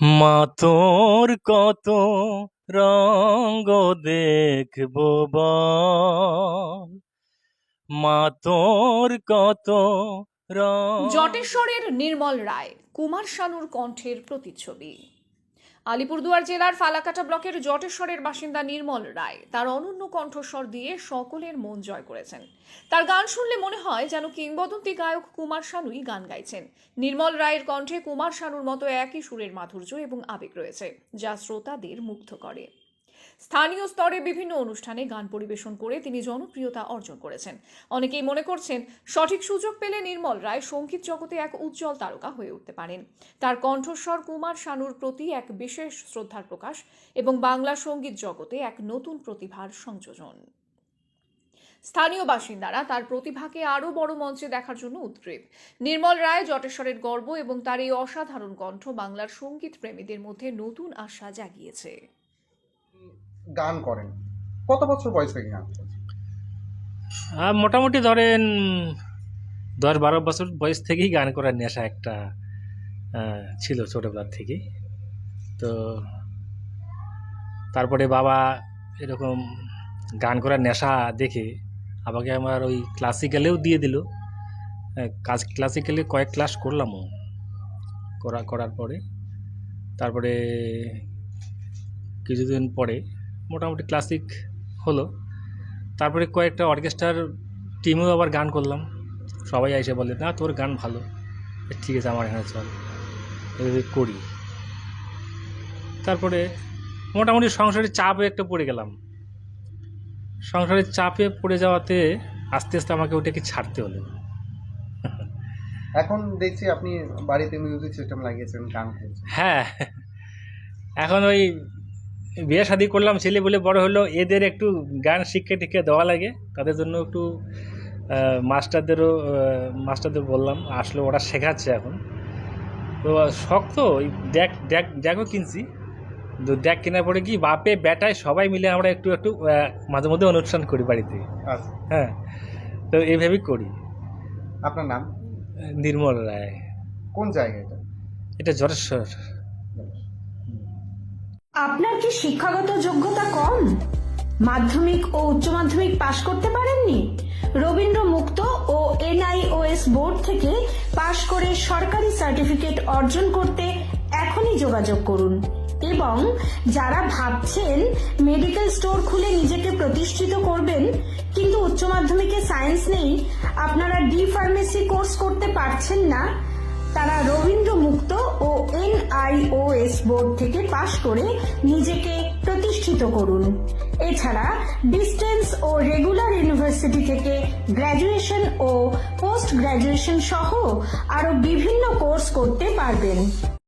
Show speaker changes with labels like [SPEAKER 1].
[SPEAKER 1] মা তোর কত রঙ্গ দেখব মা তোর কত
[SPEAKER 2] জটেশ্বরের নির্মল রায়, কুমার শানুর কণ্ঠের প্রতিচ্ছবি। আলিপুরদুয়ার জেলার ফালাকাটা ব্লকের জটেশ্বরের বাসিন্দা নির্মল রায় তার অনন্য কণ্ঠস্বর দিয়ে সকলের মন জয় করেছেন। তার গান শুনলে মনে হয় যেন কিংবদন্তি গায়ক কুমার শানুই গান গাইছেন। নির্মল রায়ের কণ্ঠে কুমার শানুর মতো একই সুরের মাধুর্য এবং আবেগ রয়েছে, যা শ্রোতাদের মুগ্ধ করে। স্থানীয় স্তরে বিভিন্ন অনুষ্ঠানে গান পরিবেশন করে তিনি জনপ্রিয়তা অর্জন করেছেন। অনেকেই মনে করছেন, সঠিক সুযোগ পেলে নির্মল রায় সংগীত জগতে এক উজ্জ্বল তারকা হয়ে উঠতে পারেন। তার কণ্ঠস্বর কুমার শানুর প্রতি এক বিশেষ শ্রদ্ধার প্রকাশ এবং বাংলা সংগীত জগতে এক নতুন প্রতিভার সংযোজন। স্থানীয় বাসিন্দারা তার প্রতিভাকে আরও বড় মঞ্চে দেখার জন্য উদ্গ্রীব নির্মল রায় জটেশ্বরের গর্ব এবং তার এই অসাধারণ কণ্ঠ বাংলার সংগীত প্রেমীদের মধ্যে নতুন আশা জাগিয়েছে।
[SPEAKER 3] গান করেন। কত বছর বয়স থেকে গান?
[SPEAKER 1] মোটামুটি ধরেন দশ বারো বছর বয়স থেকেই গান করার নেশা একটা ছিল ছোটোবেলার থেকেই। তো তারপরে বাবা এরকম গান করার নেশা দেখে আমাকে আমার ওই ক্লাসিক্যালেও দিয়ে দিল। কাজ ক্লাসিক্যালে কয়েক ক্লাস করলামও করা, করার পরে। তারপরে কিছুদিন পরে মোটামুটি ক্লাসিক হলো। তারপরে কয়েকটা অর্কেস্ট্রার টিমেও আবার গান করলাম। সবাই এসে বলে না তোর গান ভালো। ঠিক আছে আমার এখানে চল এভাবে করি। তারপরে মোটামুটি সংসারের চাপে একটা পড়ে গেলাম। সংসারের চাপে পড়ে যাওয়াতে আস্তে আস্তে আমাকে ওটাকে ছাড়তে হলো।
[SPEAKER 3] এখন দেখছি আপনি বাড়িতে মিউজিক সিস্টেম লাগিয়েছেন গান
[SPEAKER 1] হ্যাঁ এখন ওই বিয়ে শাদি করলাম ছেলে বলে বড় হলো এদের একটু গান শিক্ষা টিক্ষা দেওয়া লাগে তাদের জন্য একটু মাস্টারদেরও মাস্টারদের বললাম আসলে ওরা শেখাচ্ছে এখন। তো শখ তো ওই ড্যাক ড্যাক ড্যাকও কিনছি। তো ড্যাক কেনার পরে কি বাপে বেটায় সবাই মিলে আমরা একটু একটু মাঝে মধ্যে অনুষ্ঠান করি বাড়িতে।
[SPEAKER 3] আচ্ছা।
[SPEAKER 1] হ্যাঁ তো এইভাবেই করি।
[SPEAKER 3] আপনার নাম?
[SPEAKER 1] নির্মল রায়।
[SPEAKER 3] কোন জায়গা এটা?
[SPEAKER 1] এটা জটেশ্বর
[SPEAKER 4] আপনার কি শিক্ষাগত যোগ্যতা কম? মাধ্যমিক ও উচ্চ মাধ্যমিক পাশ করতে পারেননি? রবীন্দ্র মুক্ত ও এনআইওএস বোর্ড থেকে পাশ করে সরকারি সার্টিফিকেট অর্জন করতে এখনই যোগাযোগ করুন। এবং যারা ভাবছেন মেডিকেল স্টোর খুলে নিজেকে প্রতিষ্ঠিত করবেন, কিন্তু উচ্চ মাধ্যমিকে সায়েন্স নেই, আপনারা ডি ফার্মেসি কোর্স করতে পারছেন না। তারা রবীন্দ্র মুক্ত ও এনআইওএস বোর্ড থেকে পাশ করে নিজেকে প্রতিষ্ঠিত করুন। এছাড়া ডিস্টেন্স ও রেগুলার ইউনিভার্সিটি থেকে গ্র্যাজুয়েশন ও পোস্ট গ্র্যাজুয়েশন সহ আরও বিভিন্ন কোর্স করতে পারবেন।